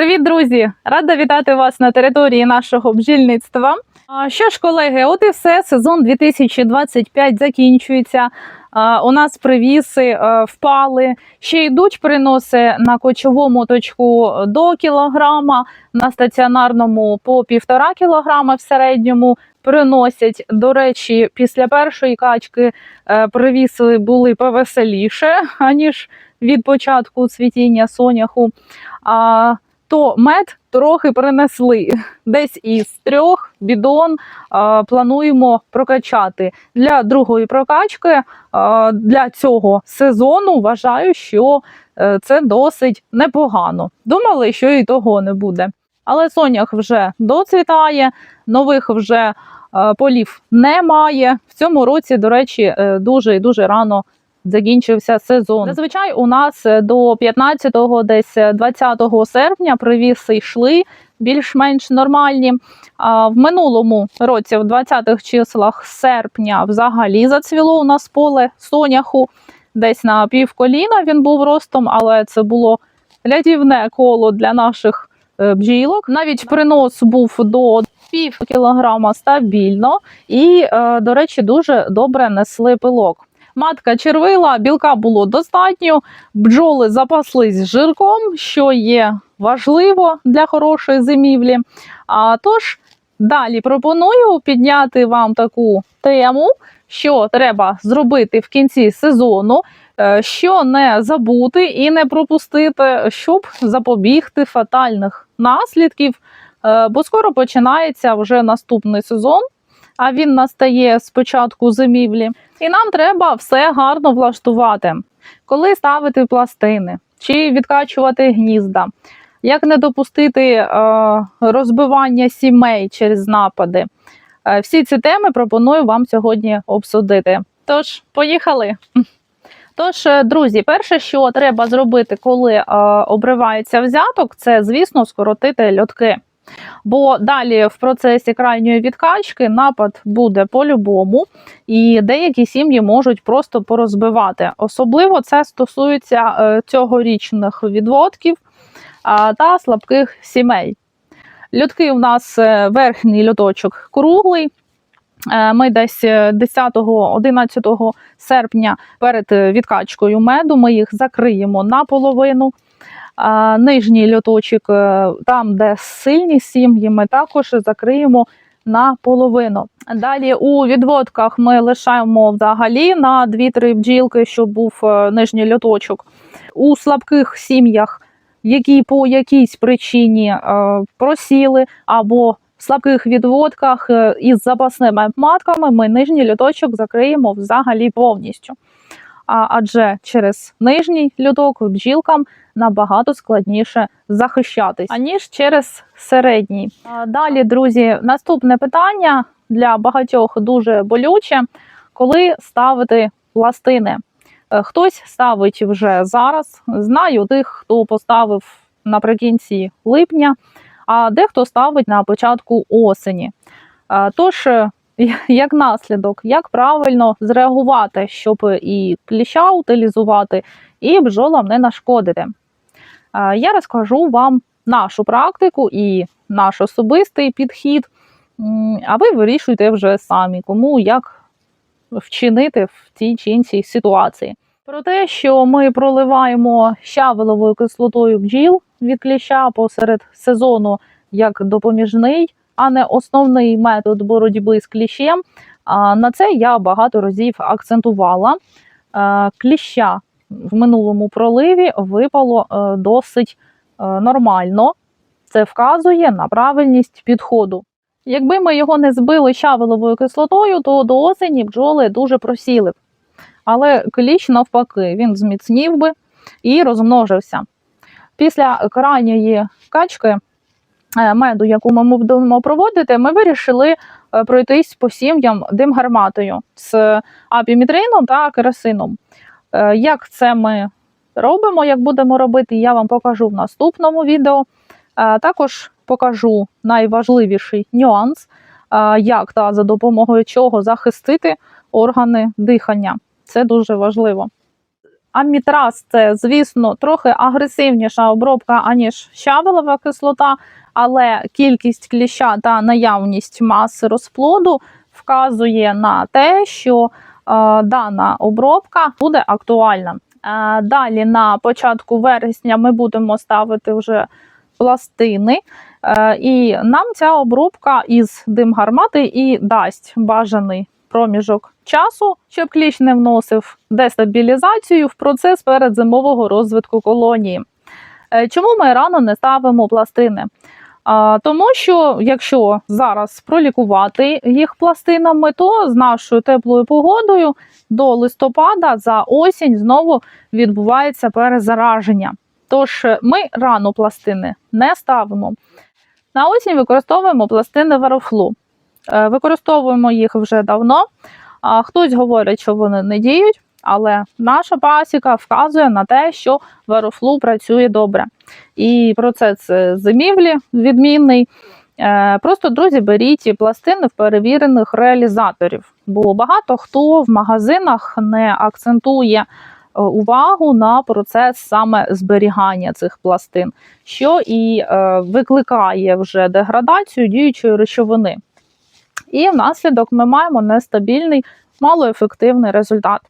Привіт, друзі! Рада вітати вас на території нашого бджільництва. Що ж, колеги, от і все. Сезон 2025 закінчується. У нас привіси впали. Ще йдуть приноси на кочовому точку до кілограма, на стаціонарному по півтора кілограма в середньому. Приносять, до речі, після першої качки е, привіси були повеселіше, аніж від початку цвітіння соняху. То мед трохи принесли. Десь із трьох бідон плануємо прокачати. Для другої прокачки для цього сезону вважаю, що е, це досить непогано. Думали, що і того не буде. Але сонях вже доцвітає, нових вже полів немає. В цьому році, до речі, е, дуже і дуже рано закінчився сезон. Зазвичай у нас е, до 15-го, десь е, 20 серпня привіси йшли більш-менш нормальні. А в минулому році, в 20-х числах серпня, взагалі зацвіло у нас поле соняху. Десь на півколіна він був ростом, але це було рятівне коло для наших е, бджілок. Навіть принос був до пів кілограма стабільно і, е, до речі, дуже добре несли пилок. Матка червила, білка було достатньо, бджоли запаслись жирком, що є важливо для хорошої зимівлі. А тож далі пропоную підняти вам таку тему, що треба зробити в кінці сезону, е, що не забути і не пропустити, щоб запобігти фатальних наслідків. Е, Бо скоро починається вже наступний сезон, а він настає з початку зимівлі. І нам треба все гарно влаштувати. Коли ставити пластини чи відкачувати гнізда, як не допустити е, розбивання сімей через напади. Е, всі ці теми пропоную вам сьогодні обсудити. Тож, поїхали. Тож, е, друзі, перше, що треба зробити, коли обривається взяток, це, звісно, скоротити льотки. Бо далі в процесі крайньої відкачки напад буде по-любому, і деякі сім'ї можуть просто порозбивати. Особливо це стосується е, цьогорічних відводків та слабких сімей. Льотки у нас е, верхній льоточок круглий. Е, Ми десь 10-11 серпня перед відкачкою меду ми їх закриємо наполовину. Нижній льоточок, е, там, де сильні сім'ї, ми також закриємо наполовину. Далі у відводках ми лишаємо взагалі на 2-3 бджілки, щоб був е, нижній льоточок. У слабких сім'ях, які по якійсь причині е, просіли, або в слабких відводках із запасними матками, ми нижній льоточок закриємо взагалі повністю. Адже через нижній льоток бджілкам набагато складніше захищатись, аніж через середній. Далі, друзі, наступне питання для багатьох дуже болюче, коли ставити пластини. Е, Хтось ставить вже зараз. Знаю тих, хто поставив наприкінці липня, а дехто ставить на початку осені. Е, Тож, як наслідок, як правильно зреагувати, щоб і кліща утилізувати, і бджолам не нашкодити. Я розкажу вам нашу практику і наш особистий підхід, а ви вирішуйте вже самі, кому як вчинити в тій чи іншій ситуації. Про те, що ми проливаємо щавеловою кислотою бджіл від кліща посеред сезону як допоміжний, а не основний метод боротьби з кліщем. На це я багато разів акцентувала. Е, Кліща в минулому проливі випало е, досить е, нормально. Це вказує на правильність підходу. Якби ми його не збили щавеловою кислотою, то до осені бджоли дуже просіли б. Але кліщ навпаки, він зміцнів би і розмножився. Після крайньої качки меду, яку ми будемо проводити, ми вирішили е, пройтись по сім'ям димгарматою з апімітрином та керосином. Е, Як це ми робимо, як будемо робити, я вам покажу в наступному відео. Е, Також покажу найважливіший нюанс, е, як та за допомогою чого захистити органи дихання. Це дуже важливо. Амітраз це, звісно, трохи агресивніша обробка, аніж щавелева кислота, але кількість кліща та наявність маси розплоду вказує на те, що е, дана обробка буде актуальна. Е, далі на початку вересня ми будемо ставити вже пластини, е, і нам ця обробка із димгармати і дасть бажаний проміжок часу, щоб кліщ не вносив дестабілізацію в процес передзимового розвитку колонії. Чому ми рано не ставимо пластини? Тому що якщо зараз пролікувати їх пластинами, то з нашою теплою погодою до листопада за осінь знову відбувається перезараження. Тож е, ми рано пластини не ставимо. На осінь використовуємо пластини варофлу. Е, Використовуємо їх вже давно. А Хтось говорить, що вони не діють, але наша пасіка вказує на те, що варофлу працює добре. І процес е, зимівлі відмінний. Е, Просто, друзі, беріть пластини в перевірених реалізаторів, бо багато хто в магазинах не акцентує е, увагу на процес саме зберігання цих пластин, що і викликає вже деградацію діючої речовини. І внаслідок ми маємо нестабільний, малоефективний результат.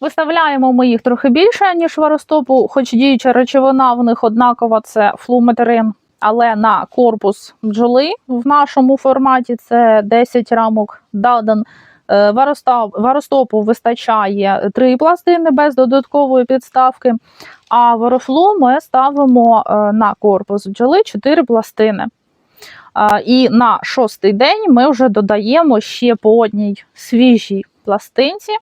Виставляємо ми їх трохи більше, ніж варостопу, хоч діюча речовина в них однакова це флуметрин, але на корпус бджоли в нашому форматі це 10 рамок дадан. Е, Варостопу вистачає три пластини без додаткової підставки, а варофлу ми ставимо е, на корпус бджоли 4 пластини. І на шостий день ми вже додаємо ще по одній свіжій пластинці,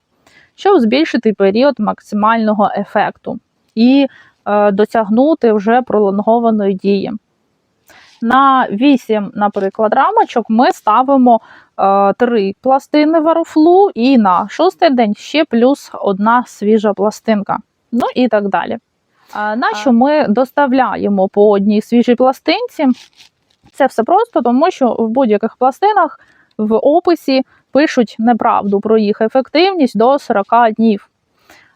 щоб збільшити період максимального ефекту і е, досягнути вже пролонгованої дії. На 8, наприклад, рамочок ми ставимо е, 3 пластини варофлу, і на шостий день ще плюс одна свіжа пластинка. Ну і так далі. А на що ми доставляємо по одній свіжій пластинці? Це все просто, тому що в будь-яких пластинах в описі пишуть неправду про їх ефективність до 40 днів.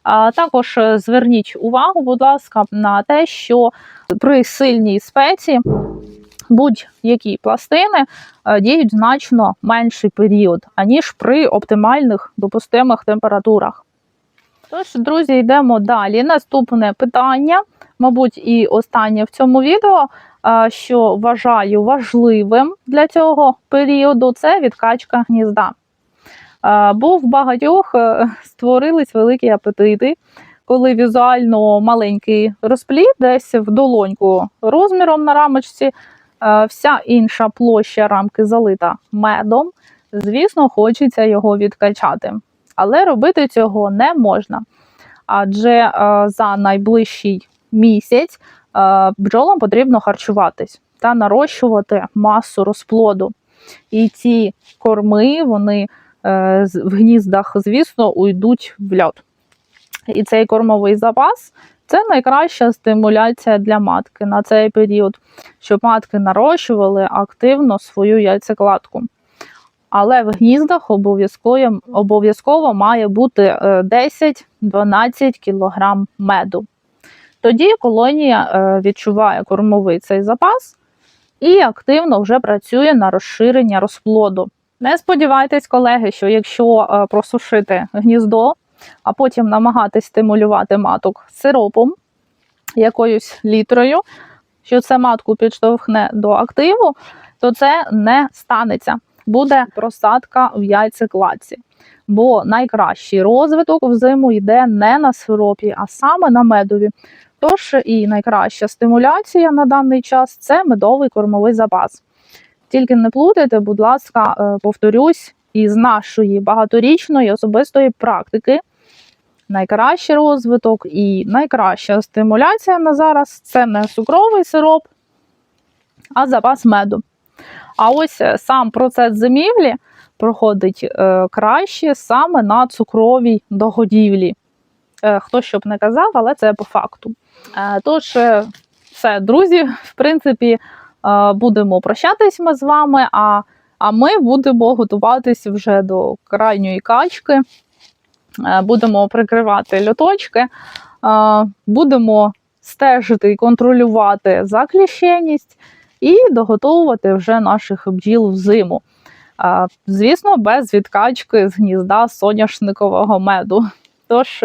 А також е, зверніть увагу, будь ласка, на те, що при сильній спеці будь-які пластини е, діють значно менший період, аніж при оптимальних допустимих температурах. Тож, друзі, йдемо далі. Наступне питання, мабуть, і останнє в цьому відео, що вважаю важливим для цього періоду, це відкачка гнізда. Бо в багатьох е, створились великі апетити, коли візуально маленький розплід, десь в долоньку розміром на рамочці, вся інша площа рамки залита медом. Звісно, хочеться його відкачати. Але робити цього не можна. Адже за найближчий місяць бджолам потрібно харчуватись та нарощувати масу розплоду. І ці корми, вони е, в гніздах, звісно, уйдуть в льот. І цей кормовий запас це найкраща стимуляція для матки на цей період, щоб матки нарощували активно свою яйцекладку. Але в гніздах обов'язково, обов'язково має бути е, 10-12 кг меду. Тоді колонія е, відчуває кормовий цей запас і активно вже працює на розширення розплоду. Не сподівайтесь, колеги, що якщо е, просушити гніздо, а потім намагатись стимулювати маток сиропом, якоюсь літрою, що це матку підштовхне до активу, то це не станеться. Буде просадка в яйцекладці. Бо найкращий розвиток взиму йде не на сиропі, а саме на медові. Тож і найкраща стимуляція на даний час це медовий кормовий запас. Тільки не плутайте, будь ласка, е, повторюсь, із нашої багаторічної особистої практики. Найкращий розвиток і найкраща стимуляція на зараз це не цукровий сироп, а запас меду. А ось е, сам процес зимівлі проходить е, краще саме на цукровій догодівлі. Е, хто щоб не казав, але це по факту. Е, тож, е, все, друзі, в принципі, будемо прощатись ми з вами, а, а ми будемо готуватись вже до крайньої качки. Будемо прикривати льоточки. будемо стежити і контролювати за кліщеність і доготовувати вже наших бджіл в зиму. Звісно, без відкачки з гнізда соняшникового меду. Тож,